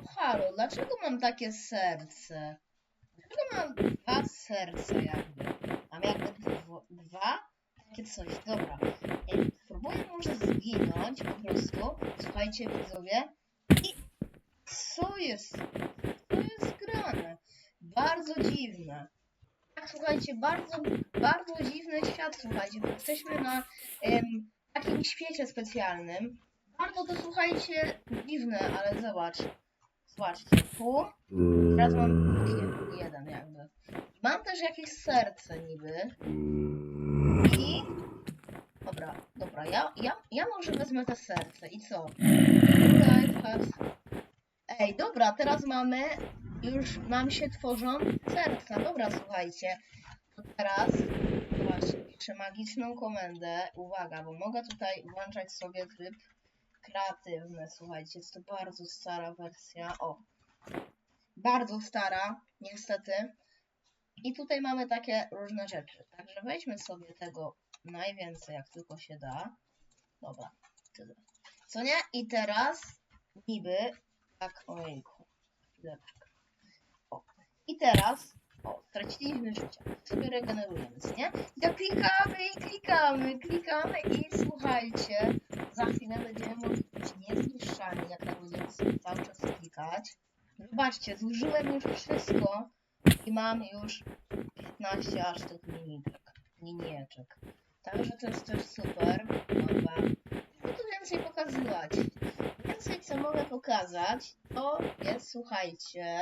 Halo, dlaczego mam takie serce? Dlaczego mam dwa serca jakby? Mam jakby dwo- dwa? Takie coś, dobra. Ej, Spróbuję może zginąć po prostu. Słuchajcie widzowie. I co jest? Co jest grane? Bardzo dziwne. Tak, słuchajcie, bardzo, bardzo dziwny świat, słuchajcie, bo jesteśmy na em, takim świecie specjalnym. Bardzo to, słuchajcie, dziwne, ale zobacz. Zobaczcie, tu teraz mam je- jeden jakby. Mam też jakieś serce niby. I... Dobra, dobra, ja, ja, ja może wezmę te serce i co? Life has... Ej, dobra, teraz mamy... Już nam się tworzą serca. Dobra, słuchajcie. To teraz... Zobaczcie, piszę magiczną komendę. Uwaga, bo mogę tutaj włączać sobie tryb kreatywny. Słuchajcie, jest to bardzo stara wersja. O, bardzo stara, niestety. I tutaj mamy takie różne rzeczy. Także weźmy sobie tego najwięcej, jak tylko się da. Dobra, tyle. Co nie? I teraz niby tak, ojejku. O. I teraz, o, straciliśmy życie. Sobie regenerujemy, nie? I tak klikamy i klikamy, klikamy i słuchajcie, za chwilę będziemy mogli być niezniszczani, jak tak będziemy cały czas klikać. Zobaczcie, zużyłem już wszystko i mam już 15 aż tych linijek, linijeczek. Także to jest też super. Dobra. Co tu więcej pokazywać? Więcej co mogę pokazać, to jest, słuchajcie,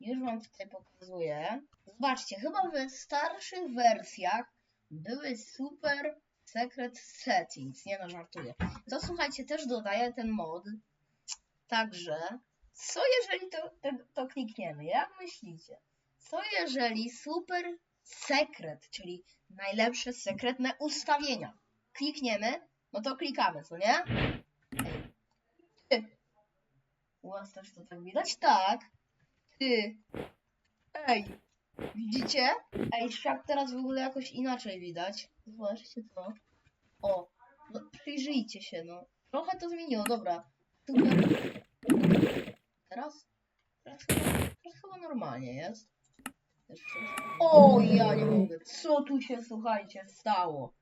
już wam tutaj pokazuję. Zobaczcie, chyba w starszych wersjach były super secret settings. Nie no, żartuję. To słuchajcie, też dodaję ten mod. Także, co jeżeli to, to, to klikniemy? Jak myślicie? Co jeżeli super sekret, czyli najlepsze sekretne ustawienia? Klikniemy, no to klikamy, co nie? Ty. U was też to tak widać? Tak. Ty. Ej. Widzicie? Ej, świat teraz w ogóle jakoś inaczej widać. Zobaczcie to. O. No, przyjrzyjcie się, no. Trochę to zmieniło, dobra. Super. Teraz? Teraz chyba, teraz chyba normalnie jest. Jeszcze. O, ja nie mogę. Co tu się, słuchajcie, stało?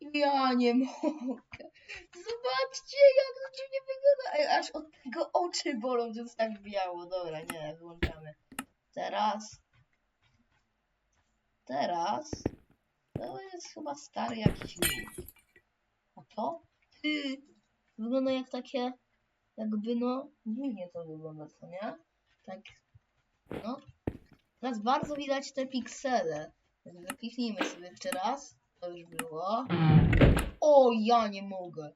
Ja nie mogę. Zobaczcie, jak to dziwnie wygląda. Ej, aż od tego oczy bolą, że jest tak biało. Dobra, nie, wyłączamy. Teraz. Teraz. To jest chyba stary jakiś link. A to? Ty. Wygląda jak takie. Jakby no. Dziwnie to wygląda, co nie? Tak. No. Teraz bardzo widać te piksele. Więc Kliknijmy sobie jeszcze raz. To już było. O, ja nie mogę.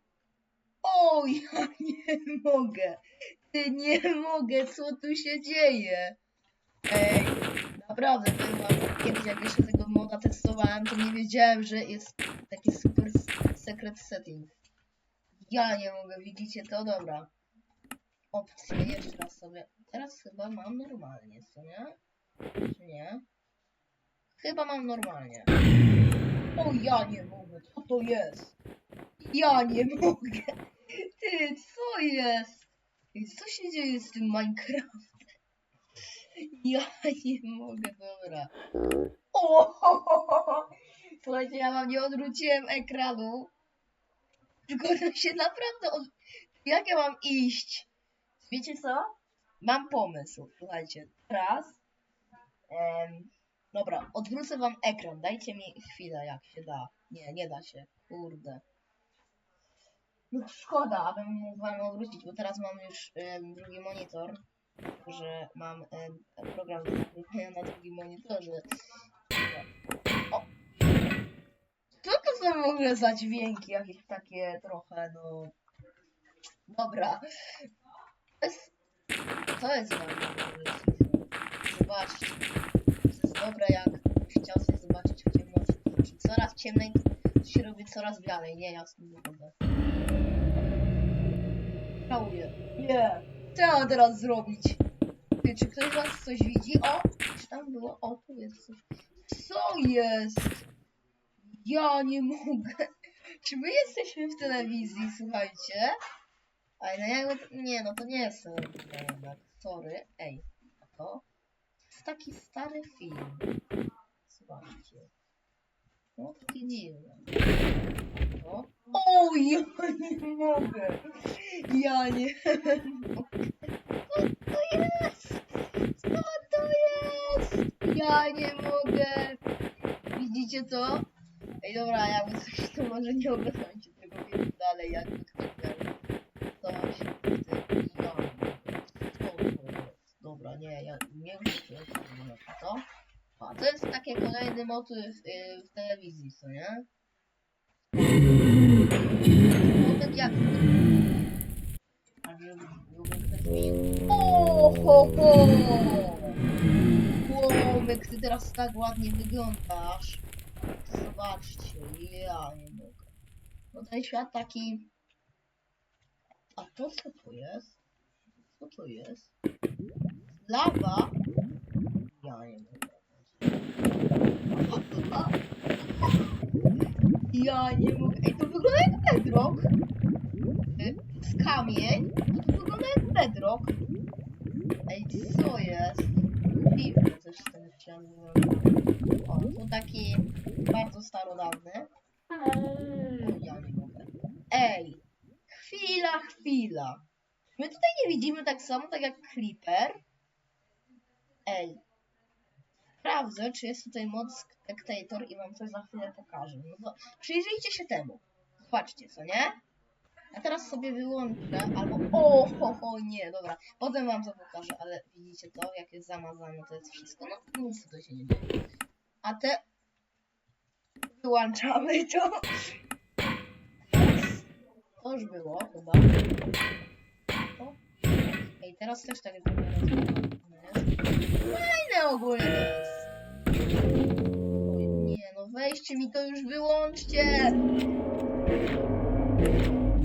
O, ja nie mogę. Ty nie mogę, co tu się dzieje? Ej, naprawdę, wam, kiedyś jak jeszcze tego moda testowałem, to nie wiedziałem, że jest taki super secret setting. Ja nie mogę, widzicie to? Dobra. Opcje, jeszcze raz sobie. Teraz chyba mam normalnie, co nie? Czy nie? Chyba mam normalnie. O, ja nie mogę, co to jest? Ja nie mogę. Ty, co jest? Ej, Co się dzieje z tym Minecraft? Ja nie mogę, dobra. O! Słuchajcie, ja wam nie odwróciłem ekranu. Tylko to się naprawdę od... Jak ja mam iść? Wiecie co? Mam pomysł, słuchajcie. Teraz... Em, dobra, odwrócę wam ekran. Dajcie mi chwilę, jak się da. Nie, nie da się. Kurde. No szkoda, abym mógł wam odwrócić, bo teraz mam już em, drugi monitor. Że mam em, program do na drugim monitorze. O! Co to są w ogóle za dźwięki? Jakieś takie trochę, no... Dobra. To jest... To jest. Zobaczcie. To jest dobre, jak chciał sobie zobaczyć w ciemności. Znaczy, coraz ciemniej to się robi coraz bialej. Nie, jasno wygląda. Żałuję. Nie. Co ja mam teraz zrobić? Czy ktoś z was coś widzi? O! Czy tam było? O, tu jest coś. Co jest? Ja nie mogę. Czy my jesteśmy w telewizji, słuchajcie? Ale no jakby, nie no to nie jest jednak, sorry. Ej, a to jest taki stary film. Słuchajcie. No taki dziwny. Ja nie mogę. Ja nie mogę. Co to jest? Co to jest? Ja nie mogę. Widzicie to? Ej dobra, jakby coś to może nie oglądajcie tego filmu dalej, ktoś miał coś w tym. Ja? Dobra, nie, ja nie wiem, co to. A, to jest takie kolejny motyw y, w telewizji, co nie? Jak... O, ho, ho! Łomek, ty teraz tak ładnie wyglądasz. Zobaczcie, ja nie mogę. No ten świat taki... A to co to jest? Co to jest? Lawa? Ja nie mogę. Ja nie mogę. Ej, to wygląda jak bedrock. Y, Z kamień. To wygląda jak bedrock. Ej, co jest? Dziwne coś z tym ścianem wygląda. O, to taki bardzo starodawny. O, ja nie mogę. Ej, chwila, chwila. My tutaj nie widzimy tak samo, tak jak Creeper. Ej, sprawdzę, czy jest tutaj mod Spectator i wam coś za chwilę pokażę. No to przyjrzyjcie się temu. Zobaczcie, co nie? Ja teraz sobie wyłączę, albo... O, ho, ho, nie, dobra. Potem wam to pokażę, ale widzicie to, jak jest zamazane, to jest wszystko. No, nic tutaj się nie dzieje. A te... Wyłączamy to. To już było, chyba. To. Ej, teraz też tak jest. Fajne ogólnie weźcie mi to już wyłączcie!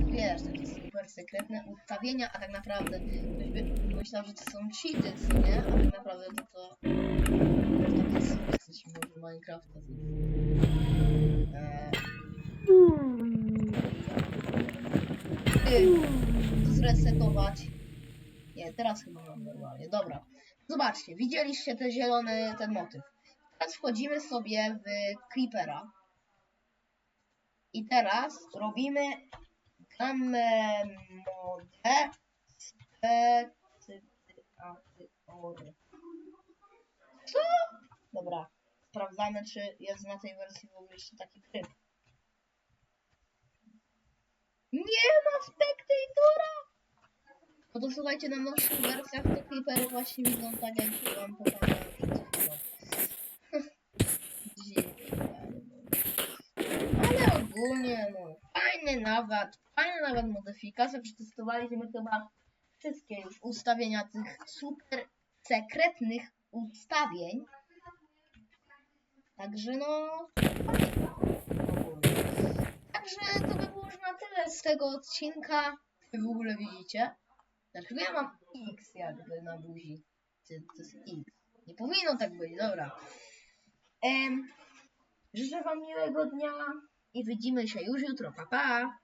Wiesz, takie super sekretne ustawienia, a tak naprawdę ktoś by myślał, że to są cheaty, co nie? A tak naprawdę to to... Takie sukces może Minecrafta. Eee, zresetować. Nie, teraz chyba mam normalnie. Dobra. Zobaczcie, widzieliście ten zielony, ten motyw. Teraz wchodzimy sobie w Creepera. I teraz robimy gamę modę specyfikaty. Co? Dobra. Sprawdzamy, czy jest na tej wersji w ogóle jeszcze taki tryb. Nie ma Spectatora! No to słuchajcie, na nowszych wersjach te creepery właśnie widzą tak, jak wam pokazałem przed chwilą. Dziwne, ja nie mogę. Ale ogólnie, no, fajny nawet, fajna nawet modyfikacja. Przetestowaliśmy chyba wszystkie już ustawienia tych super sekretnych ustawień. Także no. Także to by było już na tyle z tego odcinka. Wy w ogóle widzicie? Dlaczego ja mam X jakby na buzi? To, to jest X. Nie powinno tak być, dobra. Em, życzę wam miłego dnia i widzimy się już jutro. Pa, pa!